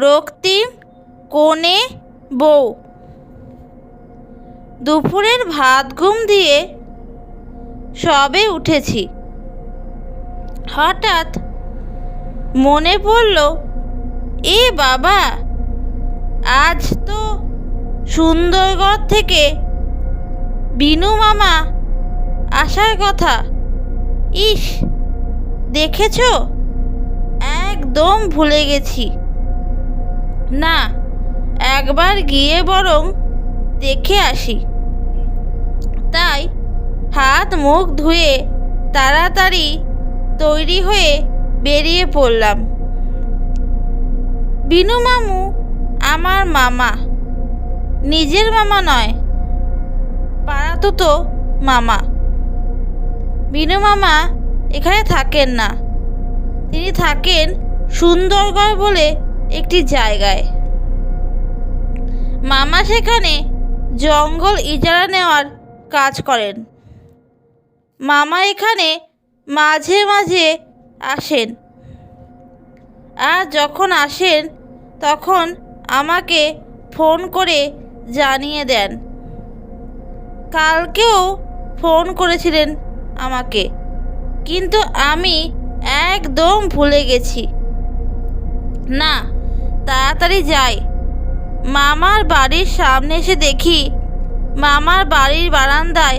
রক্তিম কোণে বউ। দুপুরের ভাত ঘুম দিয়ে সবে উঠেছি। হঠাৎ মনে পড়ল, এ বাবা, আজ তো সুন্দরগড় থেকে বিনু মামা আসার কথা। ইস, দেখেছ? একদম ভুলে গেছি। না, একবার গিয়ে বরং দেখে আসি। তাই হাত মুখ ধুয়ে তাড়াতাড়ি তৈরি হয়ে বেরিয়ে পড়লাম। বিনু মামু আমার মামা। নিজের মামা নয় পাড়াতো তো মামা। বিনু মামা এখানে থাকেন না। তিনি থাকেন সুন্দরগড় বলে একটি জায়গায়। মামা সেখানে জঙ্গল ইজারা নেওয়ার কাজ করেন। মামা এখানে মাঝে মাঝে আসেন। আর যখন আসেন, তখন আমাকে ফোন করে জানিয়ে দেন। কালকেও ফোন করেছিলেন আমাকে। কিন্তু আমি একদম ভুলে গেছি। না তাড়াতাড়ি যাই। মামার বাড়ির সামনে এসে দেখি মামার বাড়ির বারান্দায়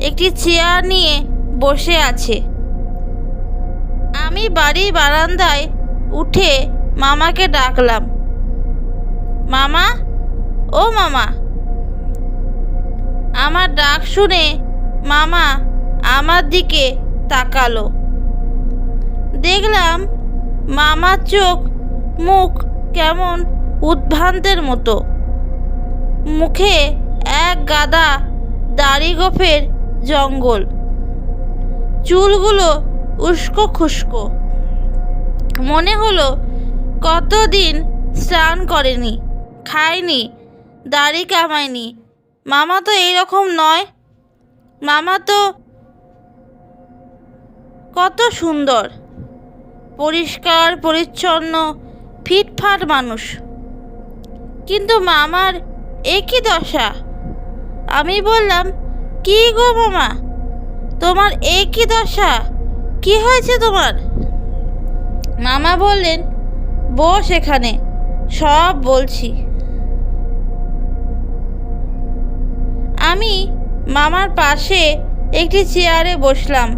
একটি চেয়ার নিয়ে বসে আছে। আমি বাড়ির বারান্দায় উঠে মামাকে ডাকলাম। মামা, ও মামা। আমার ডাক শুনে মামা আমার দিকে তাকালো। দেখলাম মামার চোখ, মুখ কেমন উদ্ভ্রান্তের মতো। মুখে এক গাদা দাড়ি গোফের জঙ্গল। চুলগুলো উস্কো খুস্কো মনে হলো কতদিন স্নান করেনি, খায়নি, দাড়ি কামায়নি। মামা তো এইরকম নয়। মামা তো কত সুন্দর। পরিষ্কার, পরিচ্ছন্ন ফিটফাট মানুষ। কিন্তু মামার একই দশা। আমি বললাম, কি গো মামা? তোমার একই দশা? কি হয়েছে তোমার? মামা বললেন, বস এখানে, সব বলছি। আমি মামার পাশে একটি চেয়ারে বসলাম।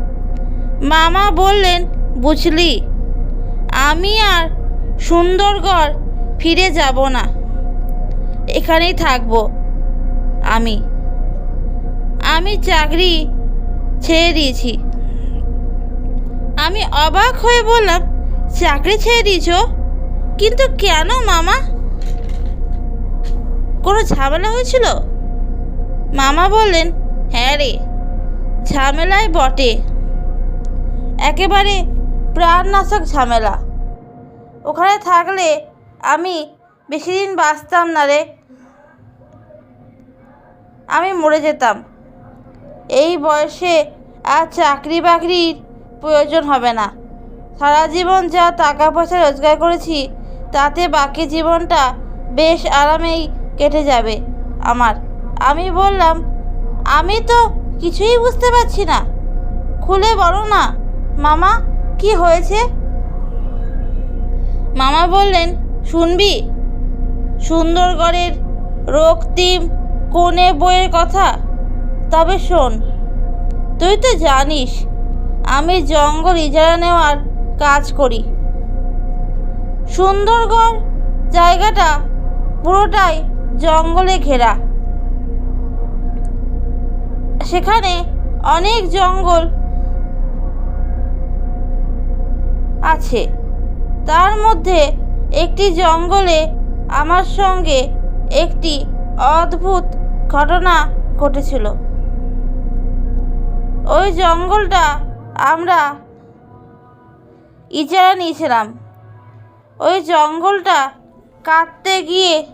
মামা বললেন, বুঝলি, আমি আর সুন্দরগড় ফিরে যাব না। এখানেই থাকব আমি। আমি চাকরি ছেড়ে দিয়েছি। আমি অবাক হয়ে বললাম, চাকরি ছেড়ে দিয়েছ? কিন্তু কেন মামা? কোনো ঝামেলা হয়েছিল? মামা বললেন হ্যাঁ রে, ঝামেলায় বটে। একেবারে প্রাণনাশক ঝামেলা। ওখানে থাকলে আমি বেশি দিন বাঁচতাম না রে। আমি মরে যেতাম। এই বয়সে আর চাকরি বাকরির প্রয়োজন হবে না। সারা জীবন যা টাকা পয়সা রোজগার করেছি, তাতে বাকি জীবনটা বেশ আরামেই কেটে যাবে আমার। আমি বললাম, আমি তো কিছুই বুঝতে পারছি না। খুলে বলো না, মামা, কি হয়েছে? মামা বললেন, শুনবি? সুন্দরগড়ের রক্তিম কোণে বইয়ের কথা। তবে শোন, তুই তো জানিস, আমি জঙ্গল ইজারা নেওয়ার কাজ করি। সুন্দরগড় জায়গাটা পুরোটাই জঙ্গলে ঘেরা। সেখানে অনেক জঙ্গল আছে। তার মধ্যে একটি জঙ্গলে আমার সঙ্গে একটি অদ্ভুত ঘটনা ঘটেছিল। ওই জঙ্গলটা আমরা ইজারা নিয়েছিলাম। ওই জঙ্গলটা কাটতে গিয়ে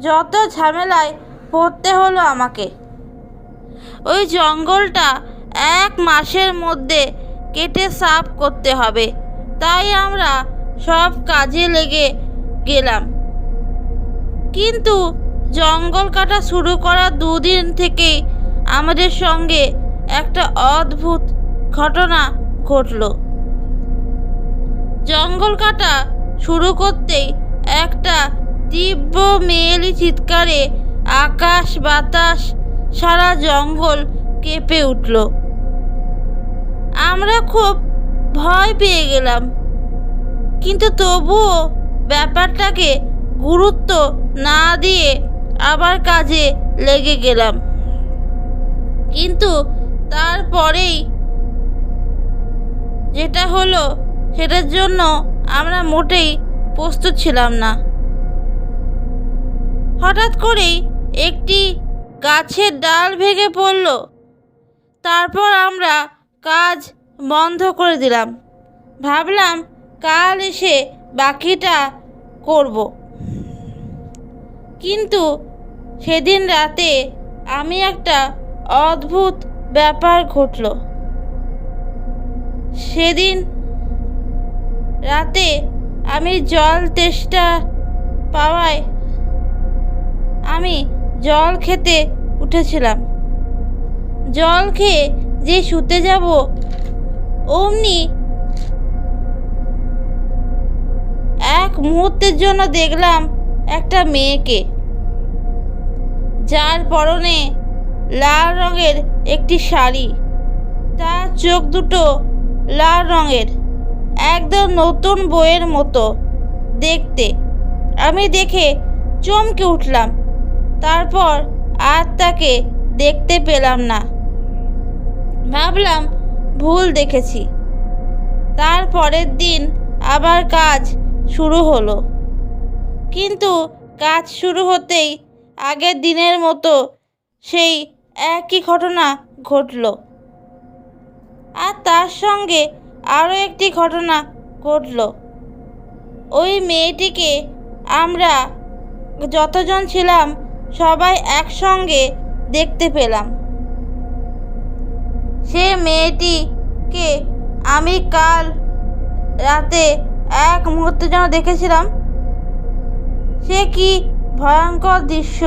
যত ঝামেলায় পড়তে হলো আমাকে। ওই জঙ্গলটা এক মাসের মধ্যে কেটে সাফ করতে হবে। তাই আমরা সব কাজে লেগে গেলাম। কিন্তু জঙ্গল কাটা শুরু করার দুদিন থেকেই আমাদের সঙ্গে একটা অদ্ভুত ঘটনা ঘটলো। জঙ্গল কাটা শুরু করতেই একটা তীব্র মেয়েলি চিৎকারে আকাশ, বাতাস সারা জঙ্গল কেঁপে উঠল। আমরা খুব ভয় পেয়ে গেলাম। কিন্তু তবুও ব্যাপারটাকে গুরুত্ব না দিয়ে আবার কাজে লেগে গেলাম। কিন্তু তারপরেই যেটা হলো, সেটার জন্য আমরা মোটেই প্রস্তুত ছিলাম না। হঠাৎ করেই একটি গাছের ডাল ভেঙে পড়ল। তারপর আমরা কাজ বন্ধ করে দিলাম। ভাবলাম কাল এসে বাকিটা করব। কিন্তু সেদিন রাতে আমি একটা অদ্ভুত ব্যাপার ঘটল। সেদিন রাতে আমি জল তেষ্টা পাওয়ায় আমি জল খেতে উঠেছিলাম। জল খেয়ে যে শুতে যাব অমনি এক মুহূর্তের জন্য দেখলাম একটা মেয়েকে, যার পরনে লাল রঙের একটি শাড়ি। তার চোখ দুটো লাল রঙের, একদম নতুন বইয়ের মতো দেখতে। আমি দেখে চমকে উঠলাম, তারপর আর তাকে দেখতে পেলাম না। ভাবলাম ভুল দেখেছি। তার পরের দিন আবার কাজ শুরু হলো। কিন্তু কাজ শুরু হতেই আগের দিনের মতো সেই একই ঘটনা ঘটল। আর তার সঙ্গে আরও একটি ঘটনা ঘটল। ওই মেয়েটিকে আমরা যতজন ছিলাম সবাই একসঙ্গে দেখতে পেলাম। সে মেয়েটিকে আমি কাল রাতে এক মুহূর্তের জন্য দেখেছিলাম। সে কি ভয়ঙ্কর দৃশ্য।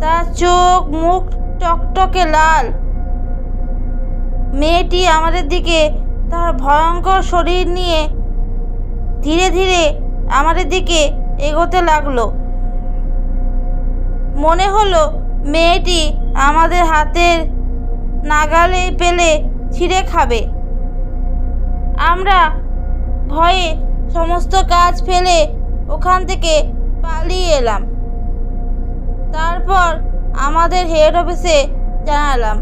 তার চোখ, মুখ টকটকে লাল। মেয়েটি আমাদের দিকে তার ভয়ঙ্কর শরীর নিয়ে ধীরে ধীরে আমাদের দিকে এগোতে লাগল। মনে হলো মেয়েটি আমাদের হাতের নাগালে পেলে ছিঁড়ে খাবে। আমরা ভয়ে সমস্ত কাজ ফেলে ওখান থেকে পালিয়ে এলাম। তারপর আমাদের হেড অফিসে জানালাম।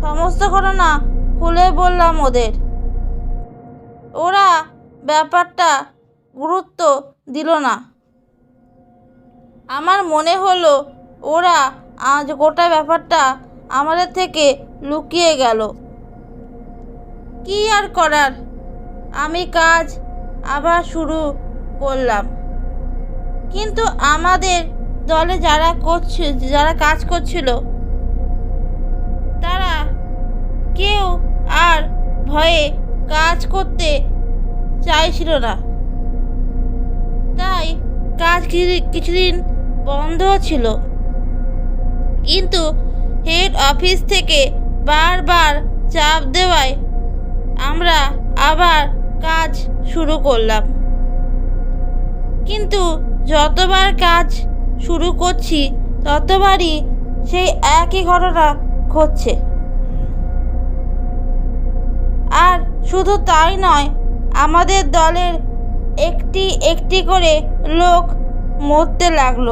সমস্ত ঘটনা খুলে বললাম ওদের। ওরা ব্যাপারটা গুরুত্ব দিল না। আমার মনে হলো ওরা আজ গোটা ব্যাপারটা আমাদের থেকে লুকিয়ে গেল। কি আর করার? আমি কাজ আবার শুরু করলাম। কিন্তু আমাদের দলে যারা করছে, যারা কাজ করছিল, তারা কেউ আর ভয়ে কাজ করতে চাইছিল না। তাই কাজ কিছু- কিছুদিন বন্ধ ছিল। কিন্তু হেড অফিস থেকে বারবার চাপ দেওয়ায় আমরা আবার কাজ শুরু করলাম। কিন্তু যতবার কাজ শুরু করছি, ততবারই সেই একই ঘটনা ঘটছে। আর শুধু তাই নয়, আমাদের দলের একটি একটি করে লোক মরতে লাগল।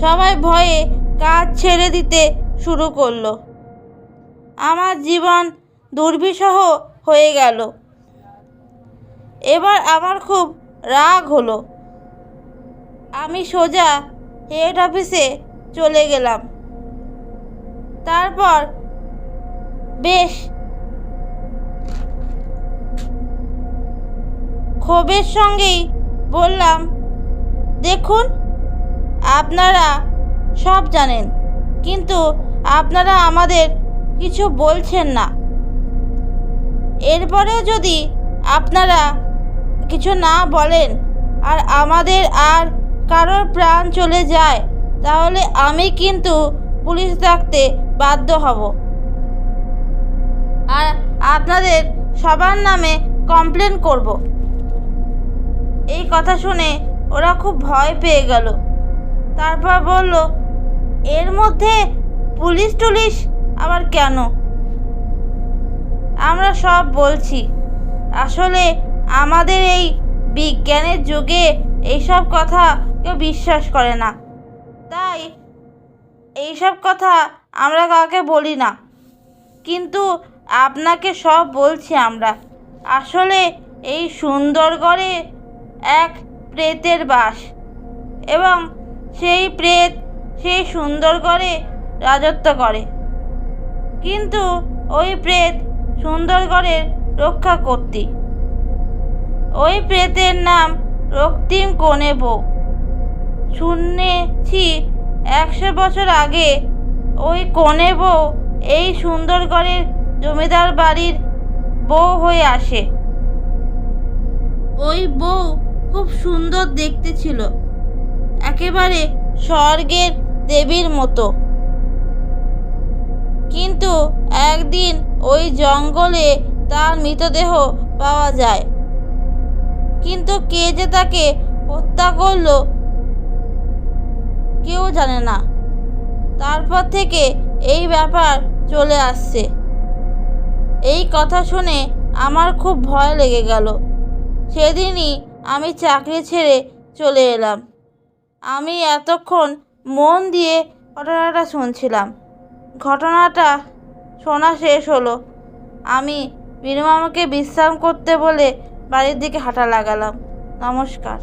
সবাই ভয়ে কাজ ছেড়ে দিতে শুরু করল। আমার জীবন দুর্বিষহ হয়ে গেল। এবার আমার খুব রাগ হলো। আমি সোজা হেড অফিসে চলে গেলাম। তারপর বেশ ক্ষোভের সঙ্গেই বললাম, দেখুন, আপনারা সব জানেন। কিন্তু আপনারা আমাদের কিছু বলছেন না। এরপরেও যদি আপনারা কিছু না বলেন আর আমাদের আর কারোর প্রাণ চলে যায়, তাহলে আমি কিন্তু পুলিশ ডাকতে বাধ্য হব। আর আপনাদের সবার নামে কমপ্লেন করব। এই কথা শুনে ওরা খুব ভয় পেয়ে গেল। তারপর বলল এর মধ্যে পুলিশ টুলিশ আবার কেন? আমরা সব বলছি। আসলে আমাদের এই বিজ্ঞানের যুগে এইসব কথা কেউ বিশ্বাস করে না। তাই এইসব কথা আমরা কাউকে বলি না। কিন্তু আপনাকে সব বলছি আমরা। আসলে এই সুন্দরগড়ে এক প্রেতের বাস এবং সেই প্রেত সেই সুন্দরগড়ে রাজত্ব করে। কিন্তু ওই প্রেত সুন্দরগড়ের রক্ষা করতে ওই প্রেতের নাম রক্তিম কোণে বউ। শুনেছি একশো বছর আগে ওই কোণে বউ এই সুন্দরগড়ের জমিদার বাড়ির বউ হয়ে আসে। ওই বউ খুব সুন্দর দেখতে ছিল। একেবারে স্বর্গের দেবীর মতো। কিন্তু একদিন ওই জঙ্গলে তার মৃতদেহ পাওয়া যায়। কিন্তু কে যে তাকে হত্যা করল কেউ জানে না। তারপর থেকে এই ব্যাপার চলে আসছে। এই কথা শুনে আমার খুব ভয় লেগে গেল। সেদিনই আমি চাকরি ছেড়ে চলে এলাম। আমি এতক্ষণ মন দিয়ে ঘটনাটা শুনছিলাম। ঘটনাটা শোনা শেষ হলো। আমি বিনু মামাকে বিশ্রাম করতে বলে বাড়ির দিকে হাঁটা লাগালাম। নমস্কার।